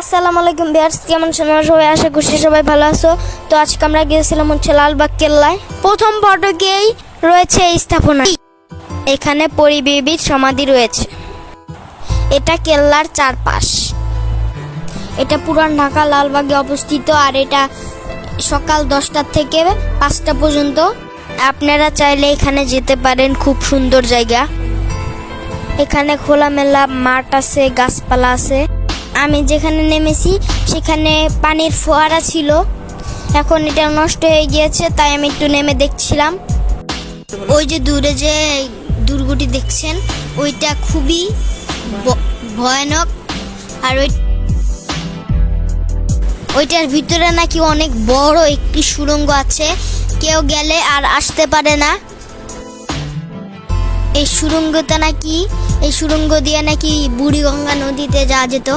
আসসালামু আলাইকুম বিয়ার্স কেমন আপনারা সবাই আশা করছি সবাই ভালো আছো। তো আজকে আমরা গিয়েছিলাম হচ্ছে লালবাগ কেল্লায়। প্রথম ফটকেই রয়েছে এই স্থাপনা। এখানে পরিবেবির সমাধি রয়েছে। এটা কেল্লার চারপাশ। এটা পুরান ঢাকা লালবাগে অবস্থিত আর এটা সকাল দশটা থেকে পাঁচটা পর্যন্ত। আপনারা চাইলে এখানে যেতে পারেন, খুব সুন্দর জায়গা। এখানে খোলামেলা মাঠ আছে, গাছপালা আছে। আমি যেখানে নেমেছি, সেখানে পানির ফোয়ারা ছিল। এখন এটা নষ্ট হয়ে গিয়েছে, তাই আমি একটু নেমে দেখছিলাম। ওই যে দূরে যে দুর্গটি দেখছেন, ওইটা খুবই ভয়ানক। আর ওই ওইটার ভিতরে নাকি অনেক বড় একটি সুড়ঙ্গ আছে। কেউ গেলে আর আসতে পারে না। এই সুড়ঙ্গটা নাকি, এই সুড়ঙ্গ দিয়ে নাকি বুড়িগঙ্গা নদীতে যাওয়া যেত।